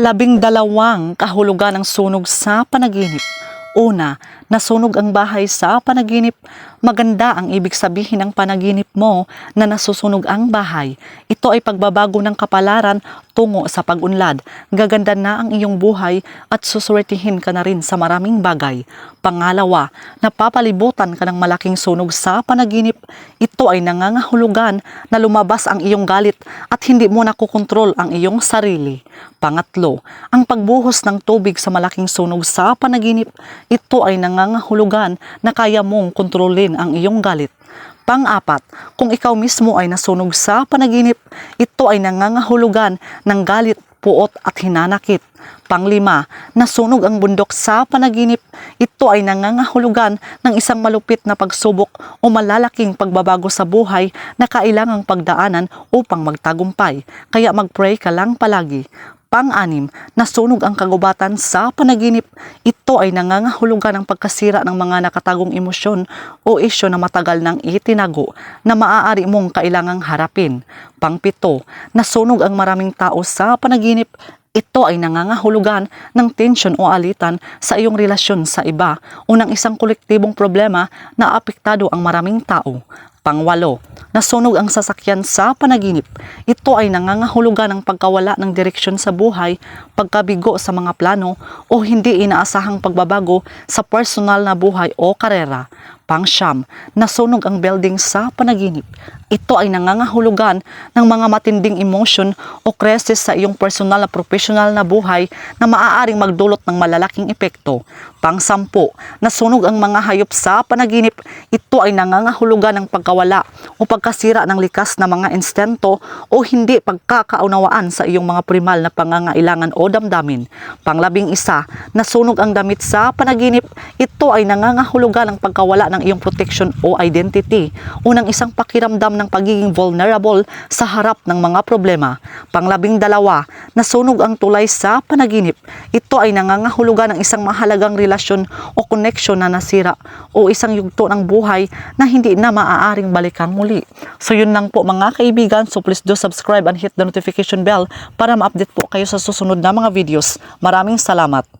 Labing dalawang kahulugan ng sunog sa panaginip. Una, nasunog ang bahay sa panaginip. Maganda ang ibig sabihin ng panaginip mo na nasusunog ang bahay. Ito ay pagbabago ng kapalaran tungo sa pag-unlad. Gaganda na ang iyong buhay at suswertihin ka na rin sa maraming bagay. Pangalawa, napapalibutan ka ng malaking sunog sa panaginip. Ito ay nangangahulugan na lumabas ang iyong galit at hindi mo nakukontrol ang iyong sarili. Pangatlo, ang pagbuhos ng tubig sa malaking sunog sa panaginip, ito ay nangangahulugan na kaya mong kontrolin ang iyong galit. Pang-apat, kung ikaw mismo ay nasunog sa panaginip, ito ay nangangahulugan ng galit, puot at hinanakit. Panglima, nasunog ang bundok sa panaginip, ito ay nangangahulugan ng isang malupit na pagsubok o malalaking pagbabago sa buhay na kailangang pagdaanan upang magtagumpay. Kaya mag-pray ka lang palagi. Pang-anim, nasunog ang kagubatan sa panaginip. Ito ay nangangahulugan ng pagkasira ng mga nakatagong emosyon o isyo na matagal nang itinago na maaari mong kailangang harapin. Pangpito, nasunog ang maraming tao sa panaginip. Ito ay nangangahulugan ng tensyon o alitan sa iyong relasyon sa iba o ng isang kolektibong problema na apektado ang maraming tao. Pangwalo, nasunog ang sasakyan sa panaginip. Ito ay nangangahulugan ng pagkawala ng direksyon sa buhay, pagkabigo sa mga plano o hindi inaasahang pagbabago sa personal na buhay o karera. Pangsyam, nasunog ang building sa panaginip. Ito ay nangangahulugan ng mga matinding emotion o crisis sa iyong personal na professional na buhay na maaaring magdulot ng malalaking epekto. Pangsampu, nasunog ang mga hayop sa panaginip. Ito ay nangangahulugan ng pagkawala o pagkasira ng likas na mga instento o hindi pagkakaunawaan sa iyong mga primal na pangangailangan o damdamin. Panglabing isa, nasunog ang damit sa panaginip. Ito ay nangangahulugan ng pagkawala ng iyong protection o identity o ng isang pakiramdam ng pagiging vulnerable sa harap ng mga problema. Panglabing dalawa, nasunog ang tulay sa panaginip. Ito ay nangangahulugan ng isang mahalagang relasyon o connection na nasira o isang yugto ng buhay na hindi na maaaring balikan muli. So yun lang po mga kaibigan. So please do subscribe and hit the notification bell para ma-update po kayo sa susunod na mga videos. Maraming salamat.